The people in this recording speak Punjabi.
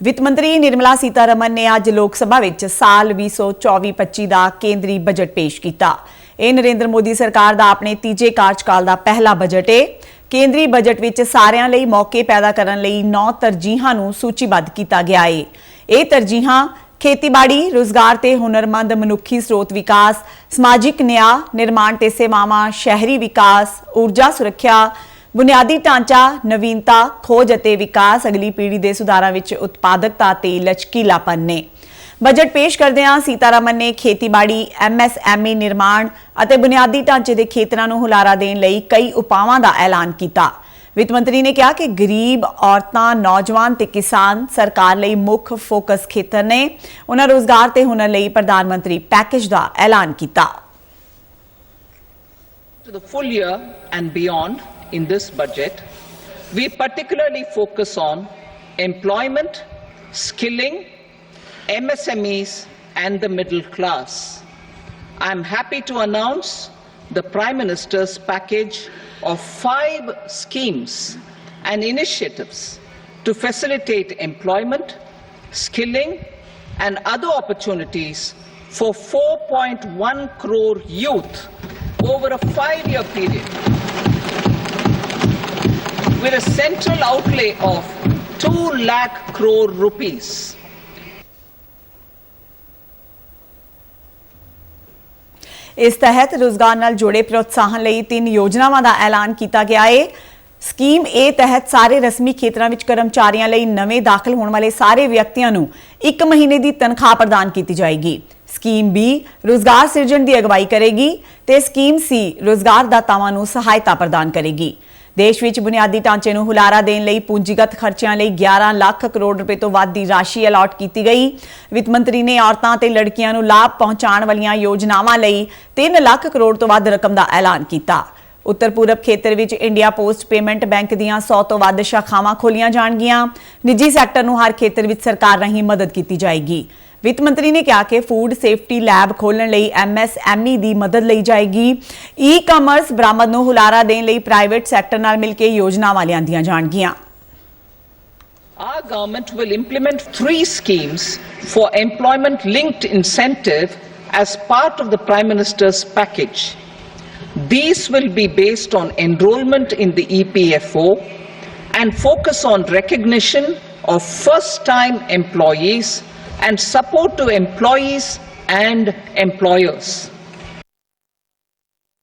ਵਿੱਤ ਮੰਤਰੀ ਨਿਰਮਲਾ ਸੀਤਾਰਮਨ ਨੇ ਅੱਜ ਲੋਕ ਸਭਾ ਵਿੱਚ ਸਾਲ 2024-25 ਦਾ ਕੇਂਦਰੀ ਬਜਟ ਪੇਸ਼ ਕੀਤਾ। ਇਹ ਨਰਿੰਦਰ ਮੋਦੀ ਸਰਕਾਰ ਦਾ ਆਪਣੇ ਤੀਜੇ ਕਾਰਜਕਾਲ ਦਾ ਪਹਿਲਾ ਬਜਟ ਹੈ ਕੇਂਦਰੀ ਬਜਟ ਵਿੱਚ ਸਾਰਿਆਂ ਲਈ ਮੌਕੇ ਪੈਦਾ ਕਰਨ ਲਈ 9 ਤਰਜੀਹਾਂ ਨੂੰ ਸੂਚੀਬੱਧ ਕੀਤਾ ਗਿਆ ਹੈ ਇਹ ਤਰਜੀਹਾਂ ਖੇਤੀਬਾੜੀ, ਰੋਜ਼ਗਾਰ ਤੇ ਹੁਨਰਮੰਦ ਮਨੁੱਖੀ ਸਰੋਤ ਵਿਕਾਸ, ਸਮਾਜਿਕ ਨਿਆਂ, ਨਿਰਮਾਣ ਤੇ ਸੇਵਾਵਾਂ, ਸ਼ਹਿਰੀ ਵਿਕਾਸ, ਊਰਜਾ ਸੁਰੱਖਿਆ ਬੁਨਿਆਦੀ ਢਾਂਚਾ, ਨਵੀਨਤਾ, ਖੋਜ ਅਤੇ ਵਿਕਾਸ ਅਗਲੀ ਪੀੜ੍ਹੀ ਦੇ ਸੁਧਾਰਾਂ ਵਿੱਚ ਉਤਪਾਦਕਤਾ ਤੇ ਲਚਕੀਲਾਪਨ ਨੇ। ਬਜਟ ਪੇਸ਼ ਕਰਦਿਆਂ ਸੀਤਾਰਮਨ ਨੇ ਖੇਤੀਬਾੜੀ ਐਮਐਸਐਮਈ ਨਿਰਮਾਣ ਅਤੇ ਬੁਨਿਆਦੀ ਢਾਂਚੇ ਦੇ ਖੇਤਰਾਂ ਨੂੰ ਹੁਲਾਰਾ ਦੇਣ ਲਈ ਕਈ ਉਪਾਵਾਂ ਦਾ ਐਲਾਨ ਕੀਤਾ। ਵਿੱਤ ਮੰਤਰੀ ਨੇ ਕਿਹਾ ਕਿ ਗਰੀਬ, ਔਰਤਾਂ, ਨੌਜਵਾਨ ਤੇ ਕਿਸਾਨ ਸਰਕਾਰ ਲਈ ਮੁੱਖ ਫੋਕਸ ਖੇਤਰ ਨੇ। ਉਹਨਾਂ ਰੋਜ਼ਗਾਰ ਤੇ ਹੁਨਰ ਲਈ ਪ੍ਰਧਾਨ ਮੰਤਰੀ ਪੈਕੇਜ ਦਾ ਐਲਾਨ ਕੀਤਾ। To the full year and beyond in this budget, we particularly focus on employment, skilling, MSMEs, and the middle class. I'm happy to announce the Prime Minister's package of five schemes and initiatives to facilitate employment, skilling, and other opportunities for 4.1 crore youth over a five year period with a central outlay of 2 lakh crore rupees. ਇਸ ਤਹਿਤ ਰੋਜ਼ਗਾਰ ਨਾਲ ਜੁੜੇ ਪ੍ਰੋਤਸਾਹਨ ਲਈ ਤਿੰਨ ਯੋਜਨਾਵਾਂ ਦਾ ਐਲਾਨ ਕੀਤਾ ਗਿਆ ਹੈ ਸਕੀਮ A ਤਹਿਤ ਸਾਰੇ ਰਸਮੀ ਖੇਤਰਾਂ ਵਿੱਚ ਕਰਮਚਾਰੀਆਂ ਲਈ ਨਵੇਂ ਦਾਖਲ ਹੋਣ ਵਾਲੇ ਸਾਰੇ ਵਿਅਕਤੀਆਂ ਨੂੰ 1 ਮਹੀਨੇ ਦੀ ਤਨਖਾਹ ਪ੍ਰਦਾਨ ਕੀਤੀ ਜਾਏਗੀ। ਸਕੀਮ ਬੀ, ਰੋਜ਼ਗਾਰ ਸਿਰਜਣ ਦੀ ਅਗਵਾਈ ਕਰੇਗੀ ਤੇ ਸਕੀਮ ਸੀ, ਰੋਜ਼ਗਾਰ ਦਾਤਾਵਾਂ ਨੂੰ ਸਹਾਇਤਾ ਪ੍ਰਦਾਨ ਕਰੇਗੀ। ਦੇਸ਼ ਵਿੱਚ ਬੁਨਿਆਦੀ ਢਾਂਚੇ ਨੂੰ ਹੁਲਾਰਾ ਦੇਣ ਲਈ ਪੂੰਜੀਗਤ ਖਰਚਿਆਂ ਲਈ 11 ਲੱਖ ਕਰੋੜ ਰੁਪਏ ਤੋਂ ਵੱਧ ਦੀ ਰਾਸ਼ੀ ਅਲਾਟ ਕੀਤੀ ਗਈ। ਵਿੱਤ ਮੰਤਰੀ ਨੇ ਔਰਤਾਂ ਤੇ ਲੜਕੀਆਂ ਨੂੰ ਲਾਭ ਪਹੁੰਚਾਉਣ ਵਾਲੀਆਂ ਯੋਜਨਾਵਾਂ ਲਈ 3 ਲੱਖ ਕਰੋੜ ਤੋਂ ਵੱਧ ਰਕਮ ਦਾ ਐਲਾਨ ਕੀਤਾ। ਉੱਤਰ ਪੂਰਬ ਖੇਤਰ ਵਿੱਚ ਇੰਡੀਆ ਪੋਸਟ ਪੇਮੈਂਟ ਬੈਂਕ ਦੀਆਂ 100 ਤੋਂ ਵੱਧ ਸ਼ਾਖਾਵਾਂ ਖੋਲੀਆਂ ਜਾਣਗੀਆਂ। ਨਿੱਜੀ ਸੈਕਟਰ ਨੂੰ ਹਰ ਖੇਤਰ ਵਿੱਚ ਸਰਕਾਰ ਰਾਹੀਂ ਮਦਦ ਕੀਤੀ ਜਾਏਗੀ। ਵਿੱਤ ਮੰਤਰੀ ਨੇ ਕਿਹਾ ਕਿ ਫੂਡ ਸੇਫਟੀ ਲੈਬ ਖੋਲਣ ਲਈ ਐਮਐਸਐਮਈ ਦੀ ਮਦਦ ਲਈ ਜਾਏਗੀ ਈ-ਕਾਮਰਸ ਬਰਾਮਦ ਨੂੰ ਹੁਲਾਰਾ ਦੇਣ ਲਈ ਪ੍ਰਾਈਵੇਟ ਸੈਕਟਰ ਨਾਲ ਮਿਲ ਕੇ ਯੋਜਨਾਵਾਂ ਲਿਆਂਦੀਆਂ ਜਾਣਗੀਆਂ Our government will implement three schemes for employment linked incentive as part of the Prime Minister's package. These will be based on enrollment in the EPFO and focus on recognition of first time employees and support to employees and employers.